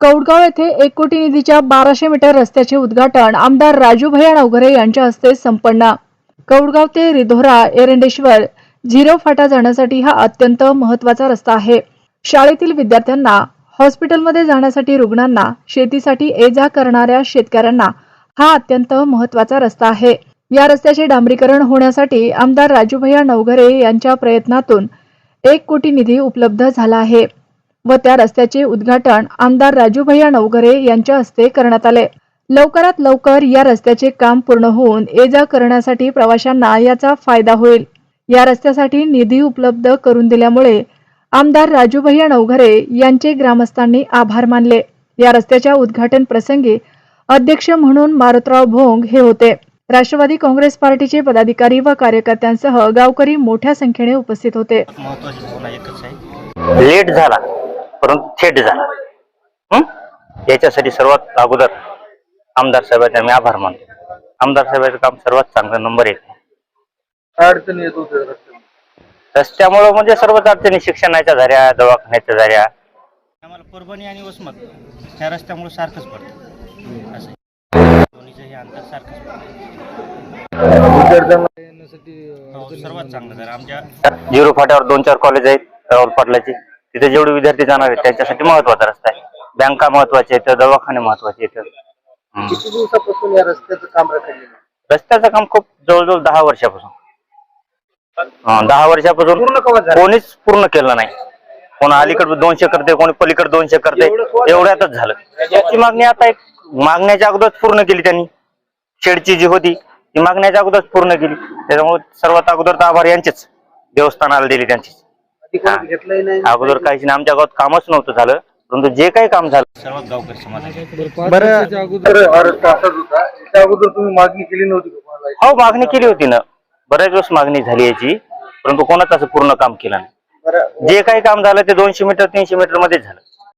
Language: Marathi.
कौडगाव येथे एक कोटी निधीच्या बाराशे मीटर रस्त्याचे उद्घाटन आमदार राजू भैया नवघरे यांच्या हस्ते संपन्न. कौडगाव ते रिधोरा एरंडेश्वर झिरो फाटा जाण्यासाठी हा अत्यंत महत्त्वाचा रस्ता आहे. शाळेतील विद्यार्थ्यांना हॉस्पिटलमध्ये जाण्यासाठी रुग्णांना शेतीसाठी ये जा करणाऱ्या शेतकऱ्यांना हा अत्यंत महत्त्वाचा रस्ता आहे. या रस्त्याचे डांबरीकरण होण्यासाठी आमदार राजूभैया नवघरे यांच्या प्रयत्नातून एक कोटी निधी उपलब्ध झाला आहे. व त्या रस्त्याचे उद्घाटन आमदार राजूभैया नवघरे यांच्या हस्ते करण्यात आले. लवकरात लवकर या रस्त्याचे काम पूर्ण होऊन ये जा करण्यासाठी प्रवाशांना याचा फायदा होईल. या रस्त्यासाठी निधी उपलब्ध करून दिल्यामुळे आमदार राजूभैया नवघरे यांचे ग्रामस्थांनी आभार मानले. या रस्त्याच्या उद्घाटन प्रसंगी अध्यक्ष म्हणून मारुतराव भोंग हे होते. राष्ट्रवादी काँग्रेस पार्टीचे पदाधिकारी व कार्यकर्त्यांसह गावकरी मोठ्या संख्येने उपस्थित होते. लेट झाला. परंतु थेट झाला हं? याच्यासाठी सर्वात अगोदर आमदार साहेबांचे आम्ही आभार मानतो. आमदार साहेबांचं काम सर्वात चांगलं नंबर एक. अडचणी येत रस्त्यामुळं म्हणजे सर्वच अडचणी शिक्षणाच्या झाल्या दवाखान्याच्या झाल्या आम्हाला परभणी आणि वसमत रस्त्यामुळे सारखंच पडतं. असं. आहे. दोन्हीचं हे अंतर सारखंच पडतं. विद्यार्थ्यांना येण्यासाठी हो, सर्वात चांगलं झालं आमच्या झिरो फाट्यावर दोन चार कॉलेज आहेत राहुल पाटलाची. तिथे जेवढे विद्यार्थी जाणार आहेत त्यांच्यासाठी महत्त्वाचा रस्ता आहे. बँका महत्त्वाचे आहेत दवाखाने महत्त्वाचे आहेत. किती दिवसापासून या रस्त्याचं काम रखडलेलं आहे? रस्त्याचं काम खूप जवळजवळ दहा वर्षापासून. हं, दहा वर्षापासून पूर्ण कव्हर झालं? कोणीच पूर्ण केलं नाही. कोण अलीकडे दोनशे करते कोणी पलीकडे दोनशे करते एवढं एवढ्यातच झालं. याची मागणी आता एक मागण्याच्या अगोदरच पूर्ण केली त्यांनी. शेडची जी होती ती मागण्याच्या अगोदरच पूर्ण केली. त्याच्यामुळे सर्वात अगोदर तर आभार यांचेच. देवस्थानाला दिली त्यांची अगोदर काहीच नाही आमच्या गावात कामच नव्हतं झालं. परंतु जे काही काम झालं सर्वात गावकरी समाज बरं अगोदर हा होता. त्याच्या अगोदर तुम्ही मागणी केली नव्हती का कोणाला? हो मागणी केली होती ना. बऱ्याच दिवस मागणी झाली याची. परंतु कोणाच असं पूर्ण काम केलं नाही. बरं. जे काही काम झालं ते दोनशे मीटर तीनशे मीटर मध्येच झालं.